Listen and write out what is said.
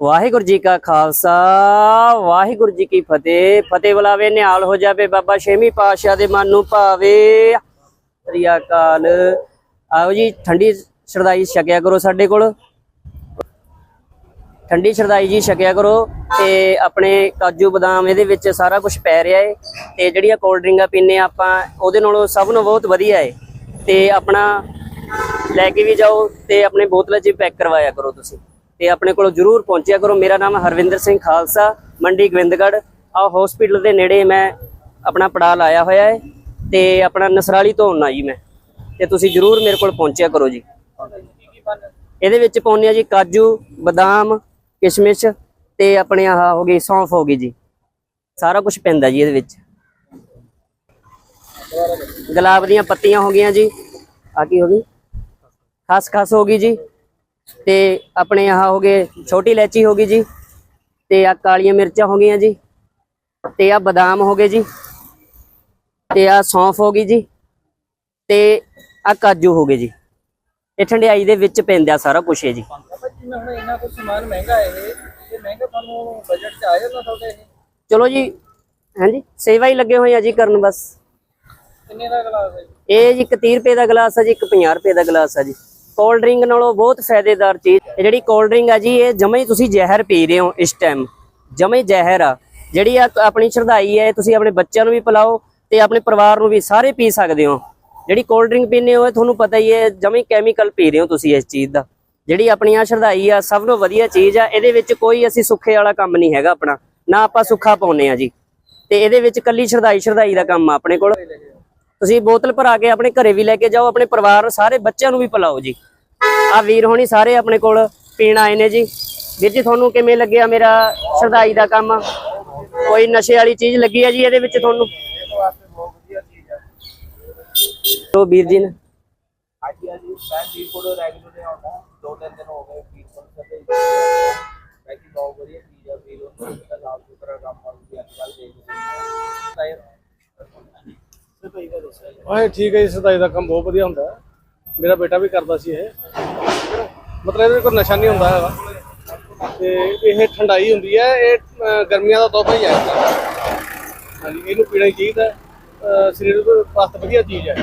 ਵਾਹਿਗੁਰੂ ਜੀ ਕਾ ਖਾਲਸਾ, ਵਾਹਿਗੁਰੂ ਜੀ ਕੀ ਫਤਿਹ। ਫਤਿਹ ਬੁਲਾਵੇ, ਨਿਹਾਲ ਹੋ ਜਾਵੇ ਬਾਬਾ ਛੇਵੀਂ ਪਾਤਸ਼ਾਹ ਦੇ ਮਨ ਨੂੰ ਭਾਵੇ। ਸ੍ਰੀ ਅਕਾਲ। ਆਓ ਜੀ, ਠੰਡੀ ਸ਼ਰਦਾਈ ਛਕਿਆ ਕਰੋ ਸਾਡੇ ਕੋਲ। ਠੰਡੀ ਸ਼ਰਦਾਈ ਜੀ ਛਕਿਆ ਕਰੋ ਤੇ ਆਪਣੇ ਕਾਜੂ ਬਦਾਮ ਇਹਦੇ ਵਿੱਚ ਸਾਰਾ ਕੁਝ ਪੈ ਰਿਹਾ ਏ ਤੇ ਜਿਹੜੀਆਂ ਕੋਲਡ ਡਰਿੰਕਾਂ ਪੀਨੇ ਆਪਾਂ, ਉਹਦੇ ਨਾਲੋਂ ਸਭ ਨੂੰ ਬਹੁਤ ਵਧੀਆ ਏ। ਤੇ ਆਪਣਾ ਲੈ ਕੇ ਵੀ ਜਾਓ ਤੇ ਆਪਣੇ ਬੋਤਲਾਂ 'ਚ ਪੈਕ ਕਰਵਾਇਆ ਕਰੋ ਤੁਸੀਂ। ਤੇ ਆਪਣੇ ਕੋਲ ਜਰੂਰ ਪਹੁੰਚਿਆ ਕਰੋ। ਮੇਰਾ ਨਾਮ ਹਰਵਿੰਦਰ ਸਿੰਘ ਖਾਲਸਾ, ਮੰਡੀ ਗੋਬਿੰਦਗੜ੍ਹ। ਆ ਹਸਪੀਟਲ ਦੇ ਨੇੜੇ ਮੈਂ ਆਪਣਾ ਪੜਾ ਲਾਇਆ ਹੋਇਆ ਹੈ ਤੇ ਆਪਣਾ ਨਸਰਾਲੀ ਤੋਂ ਆਉਣਾ ਜੀ ਮੈਂ। ਤੇ ਤੁਸੀਂ ਜਰੂਰ ਮੇਰੇ ਕੋਲ ਪਹੁੰਚਿਆ ਕਰੋ ਜੀ। ਇਹਦੇ ਵਿੱਚ ਪਾਉਂਦੇ ਆ ਜੀ ਕਾਜੂ, ਬਦਾਮ, ਕਿਸ਼ਮਿਸ਼ ਤੇ ਆਪਣੇ ਆਹ ਹੋ ਗਈ, ਸੌਂਫ ਹੋ ਗਈ ਜੀ। ਸਾਰਾ ਕੁਝ ਪੈਂਦਾ ਜੀ ਇਹਦੇ ਵਿੱਚ। ਗੁਲਾਬ ਦੀਆਂ ਪੱਤੀਆਂ ਹੋ ਗਈਆਂ ਜੀ। ਆ ਕੀ ਹੋ ਗਈ? ਖਸ ਖਸ ਹੋ ਗਈ ਜੀ। ਤੇ ਆਪਣੇ ਆਹ ਹੋ ਗਏ ਛੋਟੀ ਇਲਾਚੀ ਹੋ ਗਈ ਜੀ ਤੇ ਆ ਕਾਲੀਆਂ ਮਿਰਚਾਂ ਹੋ ਗਈਆਂ ਜੀ ਤੇ ਆ ਬਦਾਮ ਹੋ ਗਏ ਜੀ ਤੇ ਆ ਸੌਂਫ ਹੋ ਗਈ ਜੀ ਤੇ ਆ ਕਾਜੂ ਹੋ ਗਏ ਜੀ। ਇਹ ਠੰਡਿਆਈ ਦੇ ਵਿੱਚ ਪੈਂਦਾ ਸਾਰਾ ਕੁਝ ਹੈ ਜੀ। ਹੁਣ ਸਮਾਨ ਮਹਿੰਗਾ ਹੈ ਇਹ ਇਹ ਮਹਿੰਗਾ ਤੁਹਾਨੂੰ ਬਜਟ ਚ ਆ ਜਾਂਦਾ ਤੁਹਾਡੇ ਇਹ ਚਲੋ ਜੀ ਹਾਂਜੀ ਸੇਵਾ ਹੀ ਲੱਗੇ ਹੋਏ ਆ ਜੀ ਕਰਨ ਬਸ। ਕਿੰਨੇ ਦਾ ਗਲਾਸ ਹੈ? ਇਹ ਜੀ ਇੱਕ 30 ਰੁਪਏ ਦਾ ਗਲਾਸ ਹੈ ਜੀ ਇੱਕ 50 ਰੁਪਏ ਦਾ ਗਲਾਸ ਹੈ ਜੀ। ਕੋਲਡ ਡਰਿੰਕ ਨਾਲੋਂ ਬਹੁਤ ਫਾਇਦੇਦਾਰ ਚੀਜ਼। ਇਹ ਜਿਹੜੀ ਕੋਲਡ ਡਰਿੰਕ ਆ ਜੀ, ਇਹ ਜਮੇ ਹੀ ਤੁਸੀਂ ਜ਼ਹਿਰ ਪੀ ਰਹੇ ਹੋ ਇਸ ਟਾਈਮ ਜਮੇ ਜ਼ਹਿਰ ਆ। ਜਿਹੜੀ ਆ ਆਪਣੀ ਸ਼ਰਧਾਈ ਹੈ ਤੁਸੀਂ ਆਪਣੇ ਬੱਚਿਆਂ ਨੂੰ ਵੀ ਪਿਲਾਓ ਤੇ ਆਪਣੇ ਪਰਿਵਾਰ ਨੂੰ ਵੀ ਸਾਰੇ ਪੀ ਸਕਦੇ ਹੋ। ਜਿਹੜੀ ਕੋਲਡ ਡਰਿੰਕ ਪੀਂਦੇ ਹੋ ਤੁਹਾਨੂੰ ਪਤਾ ਹੀ ਹੈ, ਜਮੇ ਕੈਮੀਕਲ ਪੀ ਰਹੇ ਹੋ ਤੁਸੀਂ ਇਸ ਚੀਜ਼ ਦਾ। ਜਿਹੜੀ ਆਪਣੀ ਆ ਸ਼ਰਧਾਈ ਆ, ਸਭ ਤੋਂ ਵਧੀਆ ਚੀਜ਼ ਆ, ਇਹਦੇ ਵਿੱਚ ਕੋਈ ਅਸੀਂ ਸੁੱਖੇ ਵਾਲਾ ਕੰਮ ਨਹੀਂ ਹੈਗਾ ਆਪਣਾ। ਨਾ ਆਪਾਂ ਸੁੱਖਾ ਪਾਉਨੇ ਆ ਜੀ। ਤੇ ਇਹਦੇ ਵਿੱਚ ਕੱਲੀ ਸ਼ਰਧਾਈ ਸ਼ਰਧਾਈ ਦਾ ਕੰਮ ਆ ਆਪਣੇ ਕੋਲ। ਤੁਸੀਂ ਬੋਤਲ ਭਰਾ ਕੇ ਆਪਣੇ ਘਰੇ ਵੀ ਲੈ ਕੇ ਜਾਓ, ਆਪਣੇ ਪਰਿਵਾਰ, ਸਾਰੇ ਬੱਚਿਆਂ ਨੂੰ ਵੀ ਪਿਲਾਓ ਜੀ। ਆ ਵੀਰ ਹੋਣੀ ਸਾਰੇ ਆਪਣੇ ਕੋਲ ਪੀਣ ਆਏ ਨੇ ਜੀ। ਵੀਰ ਜੀ ਤੁਹਾਨੂੰ ਕਿਵੇਂ ਲੱਗਿਆ ਮੇਰਾ ਸ਼ਰਧਾਈ ਦਾ ਕੰਮ? ਕੋਈ ਨਸ਼ੇ ਵਾਲੀ ਚੀਜ਼ ਲੱਗੀ ਹੈ ਜੀ ਇਹਦੇ ਵਿੱਚ ਤੁਹਾਨੂੰ? ਤੋ ਵੀਰ ਜੀ ਨੇ। ਹਾਂਜੀ ਹਾਂਜੀ। ਮੈਂ ਜੀ ਕੋਲ ਰੈਗੂਲਰ ਆਉਂਦਾ ਦੋ ਤਿੰਨ ਦਿਨ ਹੋ ਗਏ ਫੀਸ ਪਰ ਸਕੇ ਬਾਕੀ ਬਹੁਤ ਵਧੀਆ ਚੀਜ਼ ਹੈ ਵੀਰ। ਉਹ ਦਾ ਲਾਭ ਸੁਥਰਾ ਕੰਮ ਕਰਦੀ ਅੱਜ ਕੱਲ ਦੇਖਦੇ ਹਾਂ ਠੀਕ ਹੈ ਜੀ ਸਦਾਈ ਦਾ ਕੰਮ ਬਹੁਤ ਵਧੀਆ ਹੁੰਦਾ। ਹੈ। ਮੇਰਾ ਬੇਟਾ ਵੀ ਕਰਦਾ ਸੀ ਇਹ। ਮਤਲਬ ਇਹਦੇ ਕੋਈ ਨਸ਼ਾ ਨਹੀਂ ਹੁੰਦਾ ਹੈਗਾ। ਤੇ ਇਹ ਠੰਡਾਈ ਹੁੰਦੀ ਹੈ, ਇਹ ਗਰਮੀਆਂ ਦਾ ਤੋਹਫਾ ਹੀ ਹੈ। ਹਾਂਜੀ, ਇਹਨੂੰ ਪੀਣਾ ਹੀ ਚਾਹੀਦਾ ਸਰੀਰ ਵਾਸਤੇ ਵਧੀਆ ਚੀਜ਼ ਹੈ।